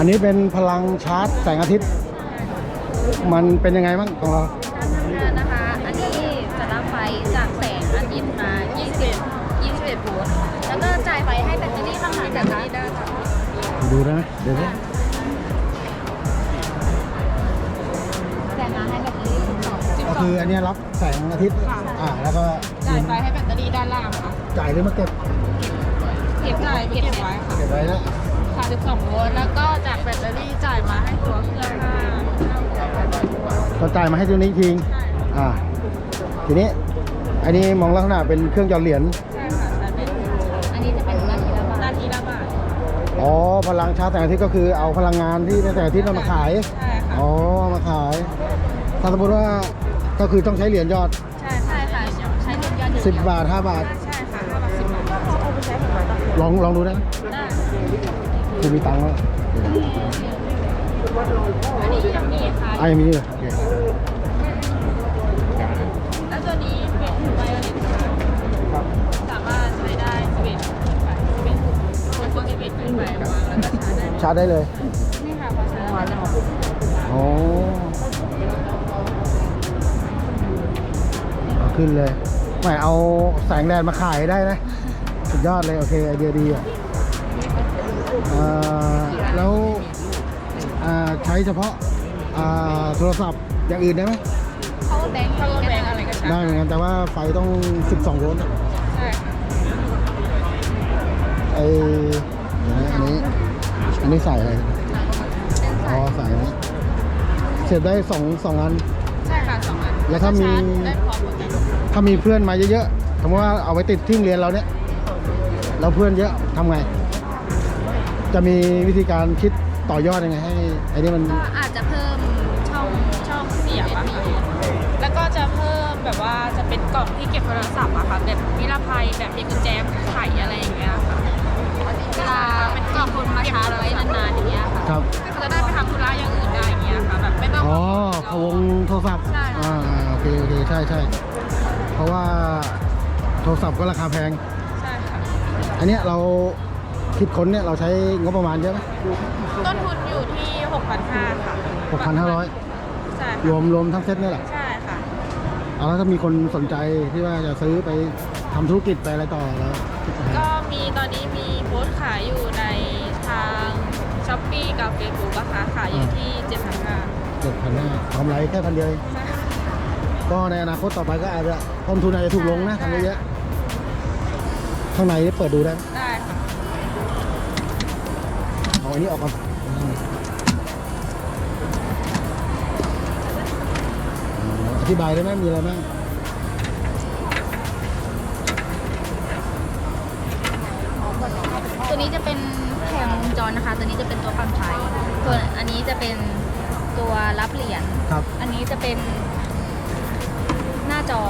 อันนี้เป็นพลังชาร์จแสงอาทิตย์ มันเป็นยังไงบ้างของเราด้านหน้านะคะ อันนี้จะรับไฟจากแสงอาทิตย์มา 20 21โวลต์แล้วก็จ่ายไฟให้แบตเตอรี่พลังงานจากนี้ได้ค่ะดูนะ เดี๋ยวนะจ่ายมาให้แบตเตอรี่12ก็คืออันนี้รับแสงอาทิตย์ อ่า แล้วก็จ่ายไฟให้แบตเตอรี่ด้านล่างค่ะจ่ายหรือมาเก็บเก็บไว้เก็บไว้ค่ะ เก็บไว้แล้ว สามสิบ32โวลต์แล้วก็จากแบตเตอรี่จ่ายมาให้ตัวเครื่องห้าก็จ่ายมาให้ตัวนี้ทิงอ่าทีนี้อันนี้มองลักษณะเป็นเครื่องหยอดเหรียญใช่ค่ะแต่เป็อันนี้จะเป็นนาทีละบาทนทีละบาทอ๋อพลังชาร์จแสงอาทิตย์ก็คือเอาพลังงานที่แสงอาทิตย์เรามาขายใช่ค่ะอ๋อมาขาย ถ้าสมมติว่าก็คือต้องใช้เหรียญยอด ใช่ใช่ค่ะใช้เหรียญยอดสิบบาทห้าบาท ใช่ค่ะห้าบาทสิบบาทลองลองดูนะได้ ไหมได้คือมีตังค์แล้วอันนี้ยังมีค่ะอะยังมีนี่เลยโอเคแล้วตัวนี้เป็นไวโอเลนค่ะครับสามารถใช้ได้11ไป11คนตัว11ขึ้นไปวางแล้วก็ชาร์จได้ชาร์จได้เลยนี่ค่ะพอชาร์จแล้วอ๋อเอาขึ้นเลยไม่เอาแสงแดดมาขายได้นะ สุดยอดเลย โอเค ไอเดียดีอะ อ่าแล้วอ่าใช้เฉพาะอ่าโทรศัพท์อย่างอื่นได้ไหมเขาแบงค์ถ้านี้เราก็แบ่ได้งอะไรก็ชาได้ร์จเหมือนกันแต่ว่าไฟต้อง 12 โวลต์อะใช่ค่ะไอเดี๋ยวนะอันนี้อันนี้ใส่อะไรอ๋อใส่อันนี้เสียบได้สองสองอัน ใช่ค่ะสองอันแล้วถ้ามี ชร์จได้พร้อมหมดกันถ้ามีเพื่อนมาเยอะๆสมมติว่าเอาไว้ติดที่โรงเรียนเราเนี่ย เราเพื่อนเยอะทำไง จะมีวิธีการคิดต่อยอดยังไงให้ไอ้นี่มัน ก็อาจจะเพิ่มช่องช่องเสียบอะค่ะแล้วก็จะเพิ่มแบบว่าจะเป็นกล่องที่เก็บโทรศัพท์อะค่ะแบบนิรภัยแบบมีกุญแจไขอะไรอย่างเงี้ยค่ะเวลาเป็นกล่องคนมาชาร์จไว้นานๆอย่างเงี้ยค่ะครับจะได้ไปทำธุระอย่างอื่นได้อย่างเงี้ยค่ะแบบไม่ต้อง อ๋อพะวงโทรศัพท์ใช่ อ่าโอเคโอเคใช่ใช่เพราะว่าโทรศัพท์ก็ราคาแพง ใช่ค่ะอันเนี้ยเรา คิดค้นเนี่ยเราใช้งบประมาณเยอะไหมต้นทุนอยู่ที่6,500ค่ะหกพันห้าร้อยใช่รค่ะวมรวมทั้งเซ็ตเนี่ยแหละใช่ค่ะ เอาแล้วถ้ามีคนสนใจที่ว่าจะซื้อไปทำธุรกิจไปอะไรต่อแล้วก็มีตอนนี้มีโพสต์ขายอยู่ในทางช้อปปี้กับเฟซบุ๊กนะคะขายอยู่ที่7,500เจ็ดพันห้ากำไรแค่พันเดียวเอง ใช่ค่ะ ก็ในอนาคตต่อไปก็อาจจะต้นทุนอาจจะถูกลงนะทำเยอะๆข้างในนี่เปิดดูได้ไหมได้ค่ะเอาอั นนี้ออกก่อนอธิบายได้ไหมมีอะไรบ้างตัวนี้จะเป็นแผงวงจรนะคะ ตัวนี้จะเป็นตัวปั๊มไฟส่วนอันนี้จะเป็นตัวรับเหรียญครับ อันนี้จะเป็นหน้าจอ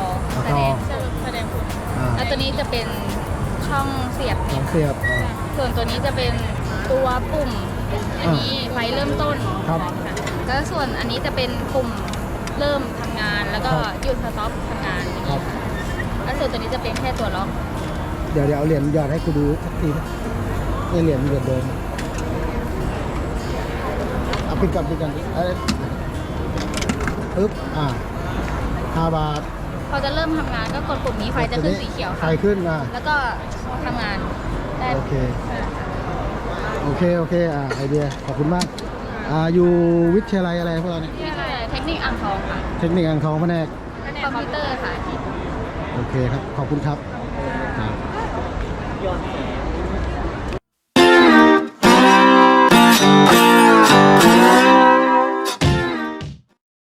หน้าแสจอดงแสดงผลอ่าแล้วตัวนี้จะเป็นช่องเสียบสเนี่อยงเสียบอ่าส่วนตัวนี้จะเป็น ตัวปุ่ม อันนี้ไฟเริ่มต้นครับค่ะแล้วส่วนอันนี้จะเป็นปุ่มเริ่มทำงาน แล้วก็ครับหยุดสต็อปทำงานครับ แล้วส่วนตัวนี้จะเป็นแค่ตัวล็อก เดี๋ยวเดี๋ยวเอาเหรียญหยอดให้กูดูสักทีนะนี่เหรียญเหรียญเดิมเอาปิดก่อนปิดก่อนเอ้ยปึ๊บอ่าห้าบาทพอจะเริ่มทำงานก็กดปุ่มนี้ไฟจะขึ้นสีเขียวไฟค่ะ ขึ้นมาแล้วก็ทำงานได้โอเค โอเค โอเค อ่า ไอเดีย ขอบคุณมาก อ่า อยู่วิทยาลัยอะไรพวกเราเนี่ยนี่อะไรเทคนิคอ่างทองค่ะเทคนิคอ่างทองแผนก คอมพิวเตอร์ค่ะ โอเคครับ ขอบคุณครับครับ